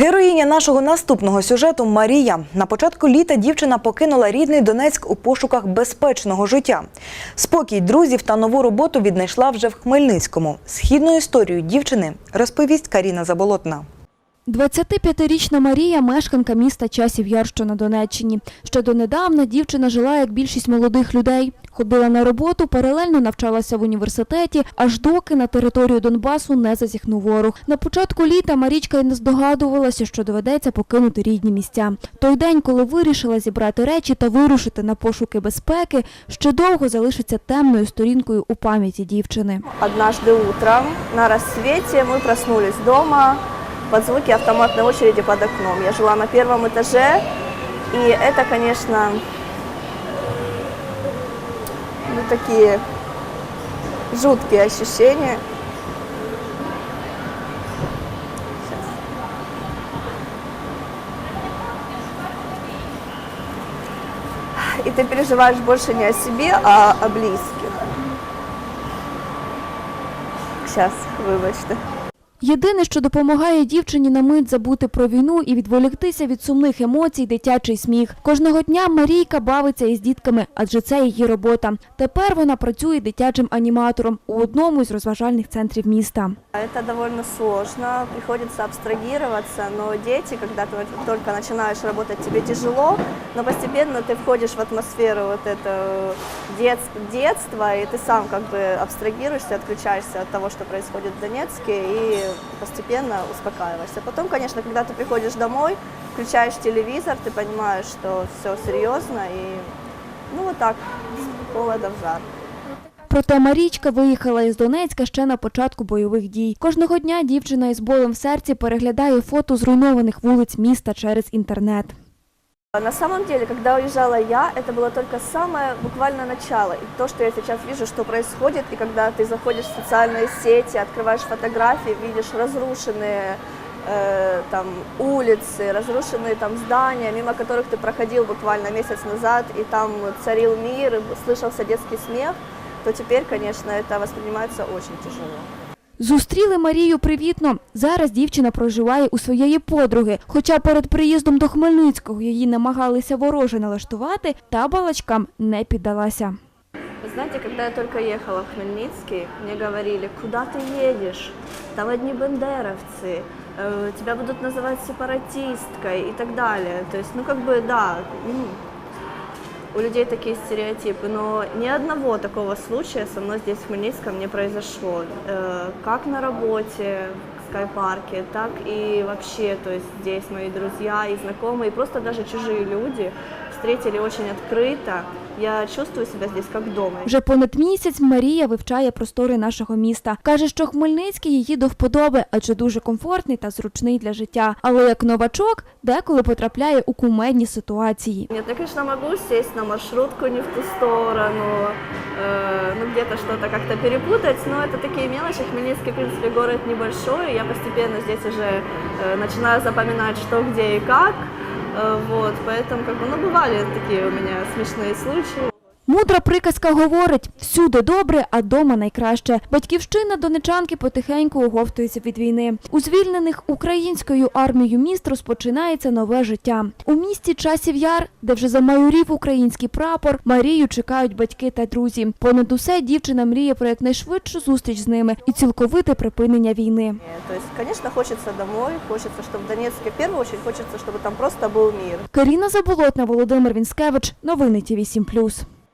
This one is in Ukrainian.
Героїня нашого наступного сюжету Марія. На початку літа дівчина покинула рідний Донецьк у пошуках безпечного життя. Спокій друзів та нову роботу віднайшла вже в Хмельницькому. Східну історію дівчини розповість Каріна Заболотна. 25-річна Марія – мешканка міста Часів Яр, на Донеччині. Ще донедавна дівчина жила, як більшість молодих людей. Ходила на роботу, паралельно навчалася в університеті, аж доки на територію Донбасу не зазіхнув ворог. На початку літа Марічка й не здогадувалася, що доведеться покинути рідні місця. Той день, коли вирішила зібрати речі та вирушити на пошуки безпеки, ще довго залишиться темною сторінкою у пам'яті дівчини. Однажды утром на рассвете мы проснулись дома под звуки автоматной очереди под окном. Я жила на первом этаже, и это, конечно, ну, такие жуткие ощущения. И ты переживаешь больше не о себе, а о близких. Сейчас, вибачте. Єдине, що допомагає дівчині на мить забути про війну і відволіктися від сумних емоцій, дитячий сміх. Кожного дня Марійка бавиться із дітками, адже це її робота. Тепер вона працює дитячим аніматором у одному із розважальних центрів міста. Это довольно сложно, приходится абстрагироваться, но дети, когда ты только начинаешь работать, тебе тяжело, но постепенно ты входишь в атмосферу вот этого детс- детства, и ты сам как бы абстрагируешься, отключаешься от того, что происходит в Донецке, и постепенно успокаиваешься. Потом, конечно, когда ты приходишь домой, включаешь телевизор, ты понимаешь, что все серьезно, и ну вот так, с холода в жар. Проте Марічка виїхала із Донецька ще на початку бойових дій. Кожного дня дівчина із болем в серці переглядає фото зруйнованих вулиць міста через інтернет. На самом деле, когда уезжала я, это было только самое буквально начало. И то, что я сейчас вижу, что происходит, и когда ты заходишь в социальные сети, открываешь фотографии, видишь разрушенные э, там улицы, разрушенные там здания, мимо которых ты проходил буквально месяц назад, и там царил мир, слышался детский смех, то теперь, конечно, это воспринимается очень тяжело. Зустріли Марію привітно. Зараз дівчина проживає у своєї подруги. Хоча перед приїздом до Хмельницького її намагалися вороже налаштувати, та балачкам не піддалася. Вы знаете, когда я только ехала в Хмельницкий, мне говорили, куда ты едешь? Там одни бандеровцы, э, тебя будут называть сепаратисткой и так далее. То есть, ну как бы, да, м, у людей такие стереотипы, но ни одного такого случая со мной здесь в Хмельницком не произошло. Э, Как на работе, в скайпарке, так и вообще, то есть здесь мои друзья и знакомые, и просто даже чужие люди встретили очень открыто. Я чувствую себя здесь как дома. Вже понад місяць Марія вивчає простори нашого міста. Каже, що Хмельницький її до вподоби, адже дуже комфортний та зручний для життя. Але як новачок деколи потрапляє у кумедні ситуації. Нет, я, конечно, могу сесть на маршрутку не в ту сторону, э, ну где-то что-то как-то перепутать, но это такие мелочи. Хмельницкий, в принципе, город небольшой, я постепенно здесь уже э, начинаю запоминать, что, где и как, Э, вот, поэтому, как бы, ну, бывали такие у меня смешные случаи. Мудра приказка говорить: всюди добре, а дома найкраще. Батьківщина донечанки потихеньку оговтується від війни. У звільнених українською армією міст розпочинається нове життя. У місті часів яр, де вже замайорів український прапор, Марію чекають батьки та друзі. Понад усе дівчина мріє про якнайшвидшу зустріч з ними і цілковите припинення війни. Э, То есть, конечно, хочется домой, хочется, чтобы в Донецке, в первую очередь, хочется, чтобы там просто был мир. Каріна Заболотна, Володимир Вінськевич. Новини ТІВІ 7+.